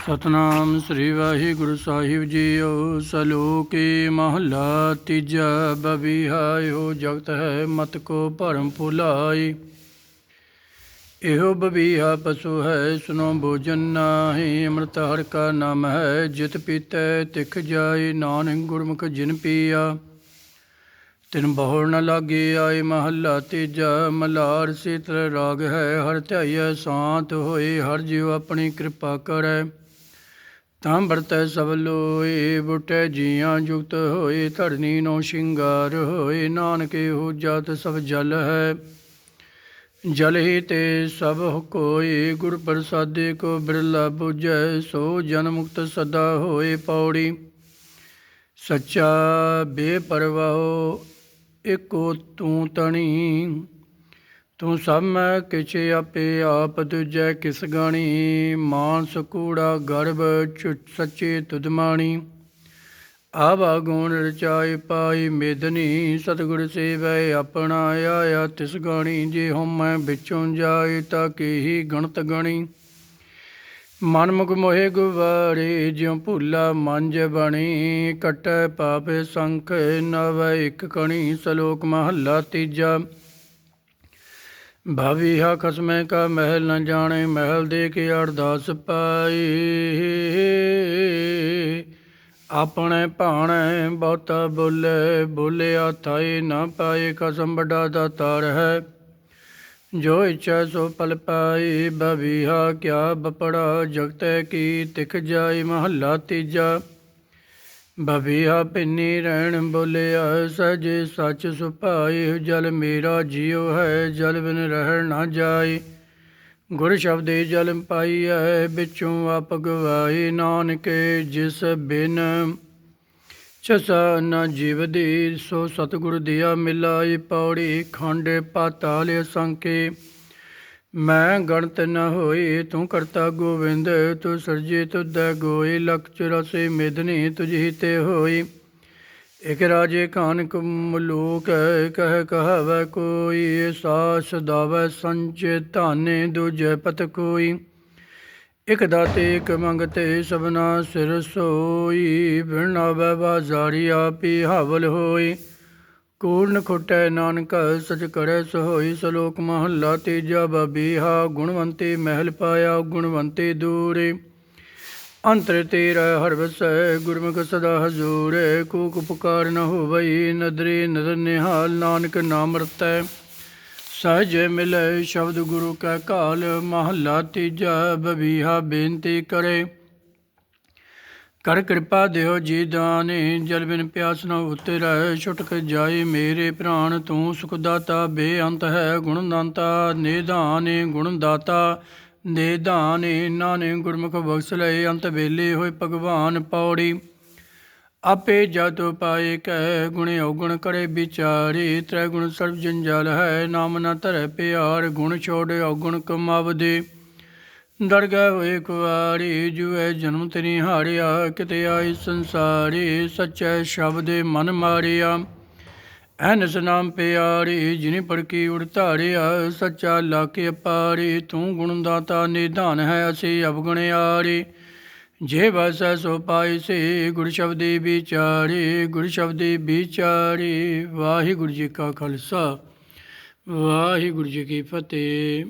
ਸਤਨਾਮ ਸ੍ਰੀ ਵਾਹਿਗੁਰੂ ਸਾਹਿਬ ਜੀਓ, ਸਲੋਕੇ ਮਹੱਲਾ ਤੀਜਾ ਬਬੀਹਾਇਓ ਜਗਤ ਹੈ ਮਤ ਕੋ ਭਰਮ ਭੁਲਾਈ। ਇਹੋ ਬਬੀਹਾ ਪਸ਼ੂ ਹੈ, ਸੁਨੋ ਭੋਜਨ ਨਾਹੀ, ਅੰਮ੍ਰਿਤ ਹਰ ਕਾ ਨਾਮ ਹੈ, ਜਿਤ ਪੀਤੈ ਤਿਖ ਜਾਏ, ਨਾਨਕ ਗੁਰਮੁਖ ਜਿਨ ਪੀਆ। ਤਿਨ ਬਹੁੜ ਨ ਲਾਗੇ ਆਏ ਮਹੱਲਾ ਤੀਜਾ, ਮਲਾਰ ਸੀਤਲ ਰਾਗ ਹੈ, ਹਰ ਧਿਆਈਐ ਸ਼ਾਂਤ ਹੋਏ, ਹਰ ਜੀਵ ਆਪਣੀ ਕਿਰਪਾ ਕਰੈ। ਤਾਂ ਵਰਤੈ ਸਭ ਲੋਏ, ਬੁਟੇ ਜੀਆਂ ਜੁਗਤ ਹੋਏ, ਧਰਨੀ ਨੋ ਸ਼ਿੰਗਾਰ ਹੋਏ, ਨਾਨਕੇ ਹੋ ਜਤ ਸਭ ਜਲ ਹੈ। ਜਲ ਹੀ ਤੇ ਸਭ ਕੋਈ ਗੁਰ ਪ੍ਰਸਾਦੇ ਕੋ ਬਿਰਲਾ 부ਜੈ ਸੋ ਜਨ ਮੁਕਤ ਸਦਾ ਹੋਏ ਪੌੜੀ। ਸੱਚਾ ਬੇਪਰਵਾਹ ਏਕੋ ਤੂੰ ਤਣੀ ਤੂੰ ਸਭ ਮੈਂ ਕਿਛ ਆਪੇ ਆਪ ਦੂਜੈ ਕਿਸ ਗਾਣੀ? ਮਾਨਸ ਕੂੜਾ ਗਰਭ ਝੁੱਟ ਸੱਚੇ ਤੁਦਮਾਣੀ ਆਵਾ ਗੁਣ ਰਚਾਏ ਪਾਈ ਮੇਦਨੀ ਸਤਿਗੁਰ ਸੇਵੈ ਆਪਣਾ ਆਇਆ ਤਿਸ ਗਾਣੀ। ਜੇ ਹਉਮੈ ਵਿੱਚੋਂ ਜਾਏ ਤਾਂ ਹੀ ਗਣਤ ਗਣੀ। ਮਨ ਮੁਖ ਮੋਹਿ ਗੁਵਾਰੇ, ਜਿਉ ਭੁੱਲਾ ਮੰਜ ਬਣੀ। ਕਟੈ ਪਾਪੇ ਸੰਖ, ਨਵ ਇਕ ਕਣੀ, ਸ਼ਲੋਕ ਮਹੱਲਾ ਤੀਜਾ। ਭਾਵੀਹਾ ਖਸਮੈ ਕਾ ਮਹਿਲ ਨ ਜਾਣੇ, ਮਹਿਲ ਦੇ ਕੇ ਅਰਦਾਸ ਪਾਈ। ਆਪਣੇ ਭਾਣੇ ਬਹੁਤਾ ਬੋਲੇ ਬੋਲਿਆ ਥਾਈ ਨਾ ਪਾਏ ਕਸਮ ਵੱਡਾ ਦਾਤਾਰ ਹੈ। ਜੋ ਇੱਛਾ ਸੋ ਪਲ ਪਾਈ ਬਵੀਹਾ ਕਿਆ ਬਪੜਾ, ਜਗਤੈ ਕੀ ਤਿਖ ਜਾਈ, ਮਹੱਲਾ ਤੀਜਾ। ਬਵੀਹਾ ਪਿੰਨੀ ਰਹਿਣ ਬੋਲਿਆ ਸਜੇ ਸੱਚ ਸੁਭਾਈ ਜਲ ਮੇਰਾ ਜੀਉ ਹੈ ਜਲ ਬਿਨ ਰਹਿ ਨਾ ਜਾਏ ਗੁਰ ਸ਼ਬਦੇ ਜਲ ਪਾਈ ਹੈ ਵਿੱਚੋਂ ਆਪ ਗਵਾਈ ਨਾਨਕੇ ਜਿਸ ਬਿਨ ਚਸਾ ਨ ਜੀਵ ਦੀ ਸੋ ਸਤਿਗੁਰ ਦਿਆ ਮਿਲਾਈ ਪੌੜੀ ਖੰਡ ਪਾਤਾਲ ਸੰਕੇ ਮੈਂ ਗਣਤ ਨ ਹੋਈ, ਤੂੰ ਕਰਤਾ ਗੋਵਿੰਦ, ਤੂੰ ਸਰਜੇ ਤੁਧੈ ਗੋਈ, ਲਖ ਚੁਰਾਸੀ ਮੇਦਨੀ ਤੁਝੀ ਤੇ ਹੋਈ। ਇਕ ਰਾਜੇ ਕਾਨਕ ਮਲੂਕ ਕਹਿ ਕਹਵੈ ਕੋਈ, ਸਾਸ ਦਾਵੈ ਸੰਚੇ ਧਾਨੇ ਦੂਜੈ ਪਤ ਕੋਈ। ਇਕ ਦਾਤੇ, ਇਕ ਮੰਗਤੇ, ਸਭਨਾ ਸਿਰ ਸੋਈ ਬਿਨ ਆਵੈ ਬਾਜ਼ਾਰੀ ਆਪੀ ਹਾਵਲ ਹੋਈ। ਕੂੜਨ ਖੁਟੈ ਨਾਨਕ, ਸਚ ਕਰੈ ਸੋਈ ਸ਼ਲੋਕ ਮਹੱਲਾ ਤੀਜਾ ਬਬੀਹਾ ਗੁਣਵੰਤੀ ਮਹਿਲ ਪਾਇਆ ਗੁਣਵੰਤੀ ਦੂਰੇ। ਅੰਤਰ ਤੇਰਾ ਹਰ ਵਸੈ ਗੁਰਮੁਖ ਸਦਾ ਹਜ਼ੂਰ, ਕੂਕ ਪੁਕਾਰ ਨ ਹੋਵਈ ਨਦਰੀ, ਨਦਰ ਨਿਹਾਲ ਨਾਨਕ ਨਾਮ ਰਤੈ। ਸਹਜ ਮਿਲੈ ਸ਼ਬਦ ਗੁਰੂ ਕੈ ਕਾਲ, ਮਹੱਲਾ ਤੀਜਾ ਬਬੀਹਾ ਬੇਨਤੀ ਕਰੇ। ਕਰ ਕਿਰਪਾ ਦਿਓ ਜੀ ਦਾਨੇ, ਜਲ ਬਿਨ ਪਿਆਸ ਨ ਉਤਰੈ ਛੁਟਕ ਜਾਏ ਮੇਰੇ ਪ੍ਰਾਣ, ਤੂੰ ਸੁਖ ਦਾਤਾ ਬੇਅੰਤ ਹੈ ਗੁਣ ਦਾਤਾ ਨਿਧਾਨੇ ਗੁਣ ਦਾਤਾ ਨਿਧਾਨੇ, ਨਾਨੇ ਗੁਰਮੁਖ ਬਖਸ਼ ਲਏ, ਅੰਤ ਵੇਲੇ ਹੋਏ ਭਗਵਾਨ ਪੌੜੀ। ਆਪੇ ਜਤ ਪਾਏ ਕਹਿ, ਗੁਣੇ ਔਗੁਣ ਕਰੇ ਵਿਚਾਰੇ ਤ੍ਰੈ ਗੁਣ ਸਰਬ ਜੰਜਲ ਹੈ, ਨਾਮ ਨਾ ਧਰੈ ਪਿਆਰ, ਗੁਣ ਛੋੜ ਔਗੁਣ ਕਮਾਵਦੇ। ਦਰਗਹਿ ਹੋਏ ਕੁਆਰੀ ਜੁਐ ਜਨਮ ਤੇਰੀ ਹਾਰਿਆ, ਕਿਤੇ ਆਈ ਸੰਸਾਰੀ, ਸੱਚੈ ਸ਼ਬਦ ਮਨ ਮਾਰਿਆ। ਐਨਸ ਨਾਮ ਪਿਆਰੀ, ਜਿਨੇ ਪੜਕੀ ਉੜ ਧਾਰਿਆ, ਸੱਚਾ ਲਾਕੇ ਅਪਾਰੀ, ਤੂੰ ਗੁਣ ਦਾਤਾ ਨਿਧਾਨ ਹੈ, ਅਸੀਂ ਅਵਗੁਣਿਆਰੀ ਜੇ ਵਸੈ ਸੋ ਪਾਈ ਸੇ, ਗੁਰ ਸ਼ਬਦੀ ਵਿਚਾਰੀ, ਗੁਰ ਸ਼ਬਦੀ ਵਿਚਾਰੀ, ਵਾਹਿਗੁਰੂ ਜੀ ਕਾ ਖਾਲਸਾ, ਵਾਹਿਗੁਰੂ ਜੀ ਕੀ ਫਤਿਹ।